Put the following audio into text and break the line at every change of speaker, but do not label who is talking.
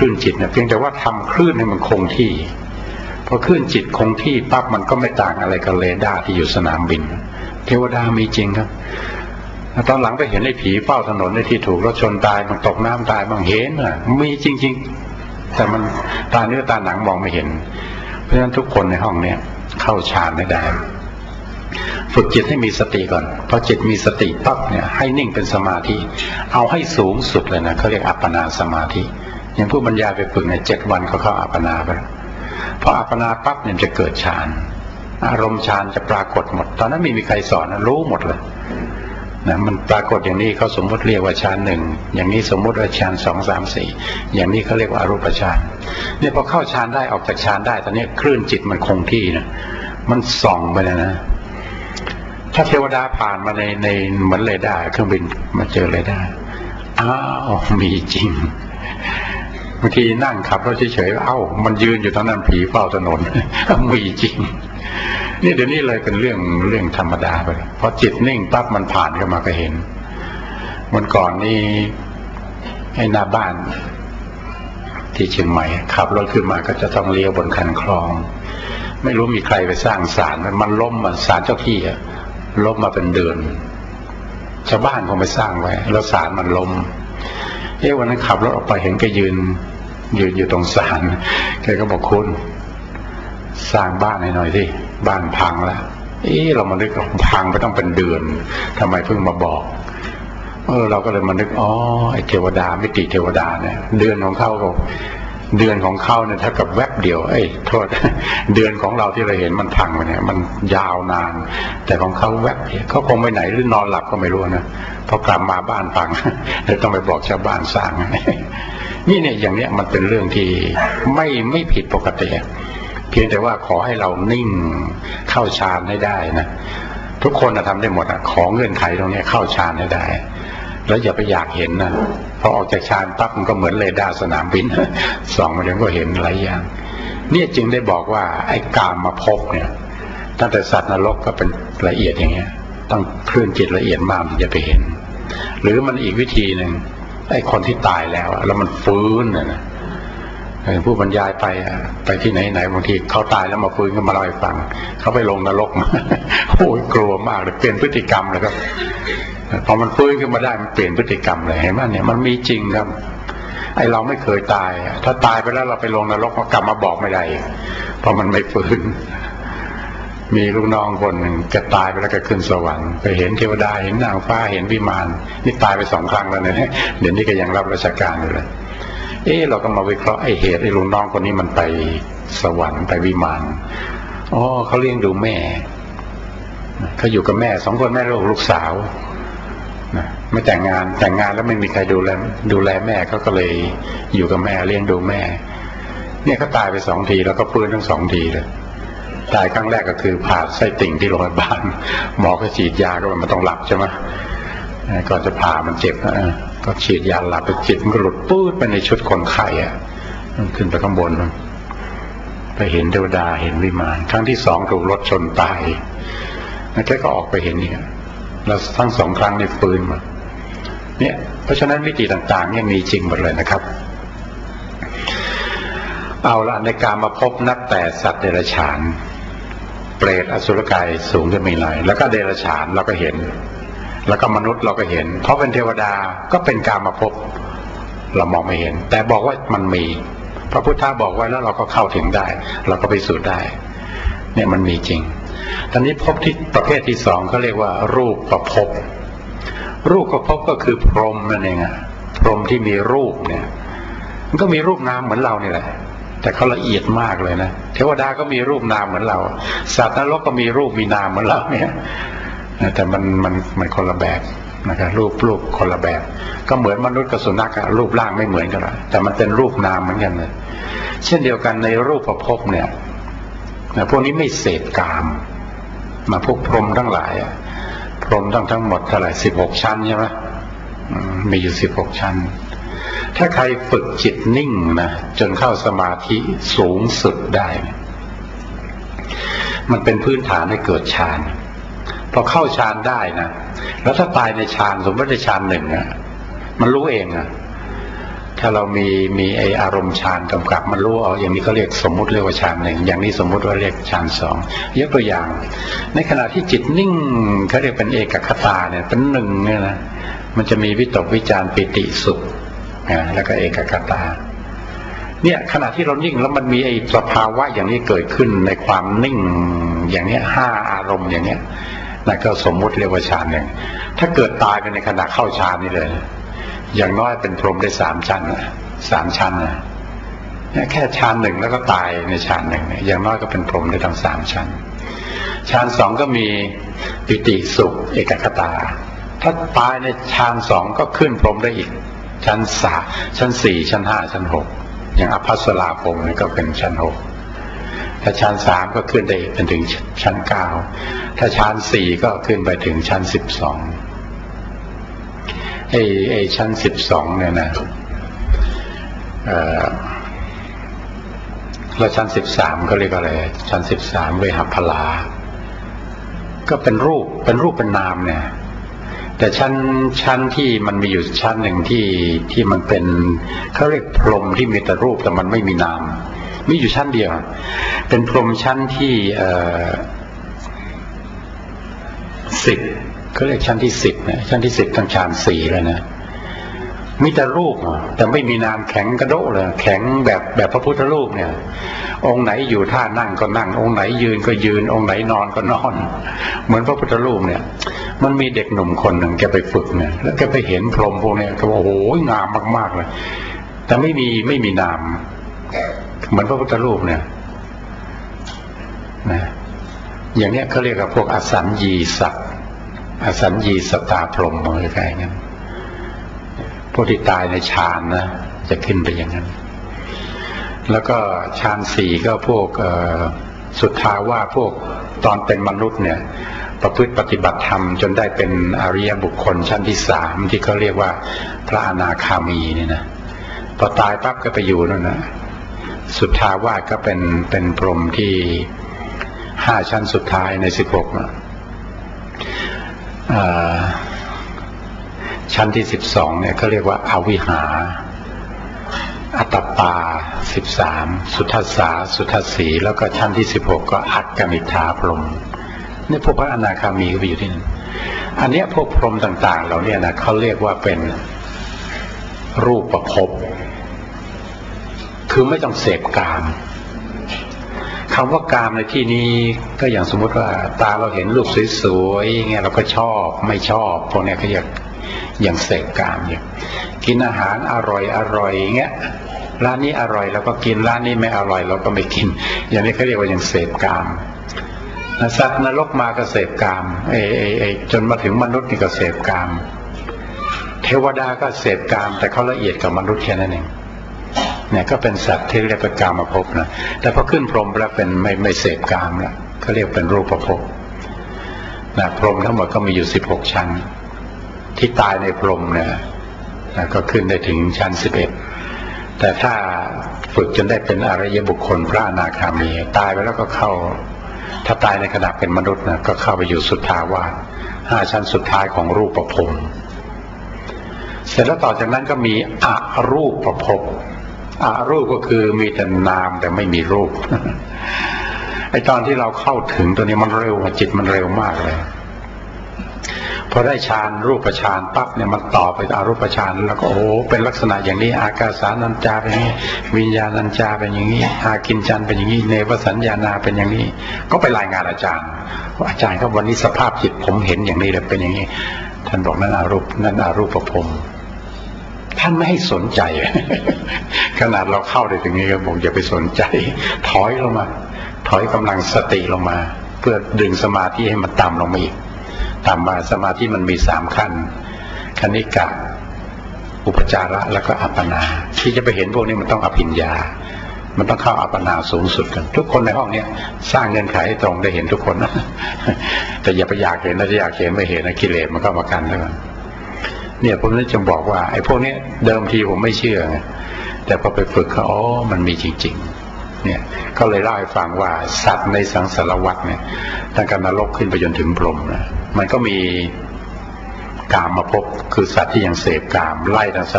ลื่นจิตนะเพียงแต่ว่าทำคลื่นให้มันคงที่พอคลื่นจิตคงที่ปั๊บมันก็ไม่ต่างอะไรกับเรดาร์ที่อยู่สนามบิน เทวดามีจริงครับตอนหลังไปเห็นไอ้ผีเฝ้าถนนในที่ถูกรถชนตายมันตกน้ำตายบางเห็นอะมีจริง ๆ แต่มันตาเนื้อตาหนังมองไม่เห็น เพราะฉะนั้นทุกคนในห้องเนี้ยเข้าฌานไม่ได้ฝึกจิตให้มีสติก่อนพอจิตมีสติปั๊บเนี่ยให้นิ่งเป็นสมาธิ เอาให้สูงสุดเลยนะเขาเรียกอัปปนาสมาธิ อย่างผู้บรรยายไปฝึกในเจ็ดวันเขาเข้าอัปปนาไปพออัปปนาปั๊บเนี่ยจะเกิดฌานอารมณ์ฌานจะปรากฏหมด ตอนนั้นไม่มีใครสอนนะรู้หมดเลยนะมันปรากฏอย่างนี้เขาสมมติเรียกว่าฌานหนึ่งอย่างนี้สมมติว่าฌานสองสามสี่อย่างนี้เขาเรียกว่าอรูปฌานเนี่ยพอเข้าฌานได้ออกจากฌานได้ ตอนนี้คลื่นจิตมันคงที่นะมันส่องไปเลยนะ ถ้าเทวดาผ่านมาในในเหมือนเรดาร์เครื่องบินมาเจอเรดาร์อ้าวมีจริง บางทีนั่งขับรถเฉยๆ เอ้า มันยืนอยู่ตอนนั้นผีเฝ้าถนนมีจริง นี่เดี๋ยวนี้เลยเป็นเรื่องเรื่องธรรมดาไปพอจิตนิ่งปั๊บมันผ่านเข้ามาก็เห็นวันก่อนนี่ไอ้หน้าบ้าน ที่เชียงใหม่ขับรถขึ้นมาก็จะต้องเลี้ยวบนคันคลอง ไม่รู้มีใครไปสร้างศาลมันล้มมาศาลเจ้าที่อะล้มมาเป็นเดือนชาวบ้านคงไปสร้างไว้ แล้วศาลมันล้มเอ๊ะวันนั้นขับรถออกไปเห็นแกยืน อยู่อยู่ตรงศาลแกก็บอกคุณ สร้างบ้านให้หน่อยสิบ้านพังแล้วเอ๊ะเรามานึกพังไปต้องเป็นเดือนทำไมเพิ่งมาบอกเออเราก็เลยมานึกอ๋อไอเทวดามิติเทวดาเนี่ย เดือนของเขาก็ เดือนของเขาเนี่ยถ้ากับแวบเดียว เอ้ยโทษ เดือนของเราที่เราเห็นมันพังไปเนี่ย มันยาวนาน แต่ของเขาแวบเดียวเขาคงไปไหนหรือนอนหลับก็ไม่รู้นะพอกลับมาบ้านพังเลยต้องไปบอกชาวบ้านสร้างนี่เนี่ยอย่างเนี้ยมันเป็นเรื่องที่ไม่ไม่ผิดปกติเพียงแต่ว่าขอให้เรานิ่งเข้าฌานให้ได้นะทุกคนนะทำได้หมดอะขอเงื่อนไขตรงเนี้ยเข้าฌานให้ได้ แล้วอย่าไปอยากเห็นนะพอออกจากฌานปั๊บมันก็เหมือนเรดาร์สนามบินส่องมาเดี๋ยวก็เห็นหลายอย่าง เนี่ยจึงได้บอกว่าไอ้กามมาพบเนี่ย ตั้งแต่สัตว์นรกก็เป็นละเอียดอย่างเงี้ย ต้องเคลื่อนจิตละเอียดมากถึงจะไปเห็น หรือมันอีกวิธีหนึ่งไอ้คนที่ตายแล้ว แล้วมันฟื้นน่ะนะ ผู้บรรยายไปอะไปที่ไหนไหนบางทีเขาตายแล้วมาฟื้นก็มาเล่าให้ฟังเขาไปลงนรกมาโอ้ยกลัวมากเลยเปลี่ยนพฤติกรรมเลยครับพอมันฟื้นขึ้นมาได้มันเปลี่ยนพฤติกรรมเลยเห็นไหมเนี่ยมันมีจริงครับ ไอเราไม่เคยตาย ถ้าตายไปแล้วเราไปลงนรกมากลับมาบอกไม่ได้เพราะมันไม่ฟื้นมีลูกน้องคนหนึ่งแกตายไปแล้วก็ขึ้นสวรรค์ไปเห็นเทวดาเห็นนางฟ้าเห็นวิมานนี่ตายไปสองครั้งแล้วเนี่ยเดี๋ยวนี้ก็ยังรับราชการอยู่เลย เอ๊เราก็มาวิเคราะห์ไอเหตุไอ้ลูกน้องคนนี้มันไปสวรรค์ไปวิมานอ๋อเขาเลี้ยงดูแม่เขาอยู่กับแม่สองคนแม่ลูกลูกสาวนะไม่แต่งงานแต่งงานแล้วไม่มีใครดูแลดูแลแม่เขาก็เลยอยู่กับแม่เลี้ยงดูแม่ เนี่ยเขาตายไปสองทีแล้วก็ฟื้นทั้งสองทีเลยตายครั้งแรกก็คือผ่าไส้ติ่งที่โรงพยาบาลหมอก็ฉีดยาก็มันต้องหลับใช่ไหมก่อนจะผ่ามันเจ็บนะ ก็ฉีดยาหลับไปจิตมันก็หลุดปื้ดไปในชุดคนไข้อะมันขึ้นไปข้างบน ไปเห็นเทวดาเห็นวิมานครั้งที่สองถูกรถชนตายแล้วแกก็ออกไปเห็นเนี่ยแล้วทั้งสองครั้งในฟื้นมาเนี่ย เพราะฉะนั้นวิธีต่างๆเนี่ยมีจริงหมดเลยนะครับ เอาละในการมาพบนับแต่สัตว์เดรัจฉาน เปรตอสุรกายสูงจะมีหน่อยแล้วก็เดรัจฉานเราก็เห็น แล้วก็มนุษย์เราก็เห็น เพราะเป็นเทวดาก็เป็นการมาพบเรามองไม่เห็น แต่บอกว่ามันมี พระพุทธะบอกไว้แล้วเราก็เข้าถึงได้ เราก็ไปสู่ได้ เนี่ยมันมีจริงตอนนี้พบที่ประเภทที่สองเขาเรียกว่ารูปประพบ รูปประพบก็คือพรหมนั่นเองอะพรหมที่มีรูปเนี่ย มันก็มีรูปนามเหมือนเรานี่แหละ แต่เขาละเอียดมากเลยนะ เทวดาก็มีรูปนามเหมือนเรา สัตว์นรกก็มีรูปมีนามเหมือนเราเนี่ย แต่มันมันมันคนละแบบนะครับรูปรูปคนละแบบ ก็เหมือนมนุษย์กับสุนัขอะรูปร่างไม่เหมือนกันละแต่มันเป็นรูปนามเหมือนกันเลยเช่นเดียวกันในรูปประพบเนี่ยนะพวกนี้ไม่เสพกามมาพวกพรหมทั้งหลายอะพรหมทั้งทั้งหมดเท่าไหร่สิบหกชั้นใช่ไหมมีอยู่สิบหกชั้น ถ้าใครฝึกจิตนิ่งนะจนเข้าสมาธิสูงสุดได้ มันเป็นพื้นฐานให้เกิดฌาน พอเข้าฌานได้นะแล้วถ้าตายในฌานสมมติในฌานหนึ่งอะมันรู้เองอะถ้าเรามีมีไออารมณ์ฌานกำกับ มันรู้เอาอย่างนี้ก็เรียกสมมุติเรียกว่าฌานหนึ่งอย่างนี้สมมุติว่าเรียกฌานสองยกตัวอย่าง ในขณะที่จิตนิ่งเขาเรียกเป็นเอกคตาเนี่ยเป็นหนึ่งเนี่ยนะมันจะมีวิตกวิจารปิติสุขนะแล้วก็เอกคตาเนี่ยขณะที่เรานิ่งแล้วมันมีไอ้สภาวะอย่างนี้เกิดขึ้นในความนิ่งอย่างเนี้ยห้าอารมณ์อย่างเนี้ย นั่นก็สมมุติเรียกว่าฌานหนึ่ง ถ้าเกิดตายไปในขณะเข้าฌานนี่เลย อย่างน้อยเป็นพรหมได้สามชั้นสามชั้นนะแค่ฌานหนึ่งแล้วก็ตายในฌานหนึ่งอย่างน้อยก็เป็นพรหมได้ทั้งสามชั้นฌานสองก็มีปิติสุขเอกคตา ถ้าตายในฌานสองก็ขึ้นพรหมได้อีก ชั้นสามชั้นสี่ชั้นห้าชั้นหกอย่างอภัสราภงนี่ก็เป็นชั้นหก ถ้าชั้นสามก็ขึ้นได้เป็นถึงชั้นเก้าถ้าชั้นสี่ก็ขึ้นไปถึงชั้นสิบสองไอ้ไอ้ชั้นสิบสองเนี่ยนะเอ่อแล้วชั้นสิบสามก็เรียกอะไร ชั้นสิบสามเวหัพลา ก็เป็นรูปเป็นรูปเป็นนามเนี่ยแต่ชั้นชั้นที่มันมีอยู่ชั้นหนึ่งที่ที่มันเป็นเขาเรียกพรมที่มีแต่รูปแต่มันไม่มีนาม มีอยู่ชั้นเดียว เป็นพรหมชั้นที่สิบเขาเรียกชั้นที่สิบนะชั้นที่สิบทั้งฌานสี่แล้วนะมีแต่รูปแต่ไม่มีนามแข็งกระโดดเลยแข็งแบบแบบพระพุทธรูปเนี่ย องค์ไหนอยู่ท่านั่งก็นั่ง องค์ไหนยืนก็ยืน องค์ไหนนอนก็นอน เหมือนพระพุทธรูปเนี่ย มันมีเด็กหนุ่มคนหนึ่งแกไปฝึกเนี่ยแล้วแกไปเห็นพรหมพวกเนี้ยก็บอกโอ้โหงามมากๆเลยแต่ไม่มีไม่มีนาม เหมือนพระพุทธรูปเนี่ยนะอย่างเนี้ยเขาเรียกว่าพวกอสัญญีสัตว์อสัญญีสตาพรหมอะไรอย่างนั้นพวกที่ตายในฌานนะจะขึ้นไปอย่างนั้น แล้วก็ฌานสี่ก็พวกสุดท้ายว่าพวกตอนเป็นมนุษย์เนี่ย ประพฤติปฏิบัติธรรม จนได้เป็นอริยบุคคลชั้นที่สามที่เขาเรียกว่าพระอนาคามีนี่นะพอตายปั๊บก็ไปอยู่นั่นนะ สุดท้ายว่าก็เป็นเป็นพรมที่ห้าชั้นสุดท้ายในสิบหกอ่าชั้นที่สิบสองเนี่ยเขาเรียกว่าอาวิหา อัตปาสิบสามสุทัสสาสุทัสสี แล้วก็ชั้นที่สิบหกก็อักกมิธาพรมนี่พวกพระอนาคามีก็ไปอยู่ที่นั่นอันเนี้ยพวกพรมต่าง ๆ เราเนี่ยนะเขาเรียกว่าเป็นรูปประพบ คือไม่ต้องเสพกามคำว่ากามในที่นี้ก็อย่างสมมุติว่า ตาเราเห็นรูปสวยๆเงี้ยเราก็ชอบไม่ชอบพวกเนี้ยเขาเรียกอย่างเสพกามอย่างกินอาหารอร่อยอร่อยเงี้ยร้านนี้อร่อยเราก็กินร้านนี้ไม่อร่อยเราก็ไม่กิน อย่างนี้เขาเรียกว่าอย่างเสพกามสัตว์นรกมาก็เสพกามเอเอเอจนมาถึงมนุษย์นี่ก็เสพกาม เทวดาก็เสพกาม แต่เขาละเอียดกับมนุษย์แค่นั้นเอง เนี่ยก็เป็นสัตว์ที่เรียกเป็นกามภพนะแต่พอขึ้นพรหมแล้วเป็นไม่ไม่เสพกามแล้วเขาเรียกเป็นรูปภพนะพรหมทั้งหมดก็มีอยู่สิบหกชั้น ที่ตายในพรหมเนี่ยนะก็ขึ้นได้ถึงชั้นสิบเอ็ดแต่ถ้าฝึกจนได้เป็นอริยบุคคลพระอนาคามี ตายไปแล้วก็เข้า ถ้าตายในขณะเป็นมนุษย์นะก็เข้าไปอยู่สุดทาวาสห้าชั้นสุดท้ายของรูปภพเสร็จแล้วต่อจากนั้นก็มีอรูปภพ อารูปก็คือมีแต่นามแต่ไม่มีรูปไอตอนที่เราเข้าถึงตัวนี้มันเร็วจิตมันเร็วมากเลยพอได้ฌานรูปฌานปั๊บเนี่ยมันต่อไปอารูปฌานแล้วก็โอ้เป็นลักษณะอย่างนี้อากาสานัญจาเป็นอย่างนี้ วิญญาณัญจาเป็นอย่างนี้อากินจันเป็นอย่างนี้เนวสัญญานาเป็นอย่างนี้ ก็ไปรายงานอาจารย์ว่าอาจารย์ครับวันนี้สภาพจิตผมเห็นอย่างนี้เลยเป็นอย่างนี้ ท่านบอกนั่นอารูปนั่นอารูปภพรม ท่านไม่ให้สนใจ ขนาดเราเข้าได้ถึงนี้ก็บอกอย่าไปสนใจ ถอยลงมา ถอยกำลังสติลงมา เพื่อดึงสมาธิให้มันต่ำลงมาอีกต่ำมาสมาธิมันมีสามขั้นคณิกะ อุปจาระแล้วก็อัปปนา ที่จะไปเห็นพวกนี้มันต้องอภิญญา มันต้องเข้าอัปปนาสูงสุดกัน ทุกคนในห้องเนี้ยสร้างเงื่อนไขให้ตรงได้เห็นทุกคนนะแต่อย่าไปอยากเห็นนะจะอยากเห็นไม่เห็นนะกิเลสมันก็มากันแล้วกัน เนี่ยผมเลยจะบอกว่าไอ้พวกนี้เดิมทีผมไม่เชื่อไงแต่พอไปฝึกเขาอ๋อมันมีจริง ๆ เนี่ยก็เลยเล่าให้ฟังว่าสัตว์ในสังสารวัฏเนี่ยตั้งแต่นรกขึ้นไปจนถึงพรหมนะมันก็มีกามมาพบคือสัตว์ที่ยังเสพกามไล่ทั้งสัตว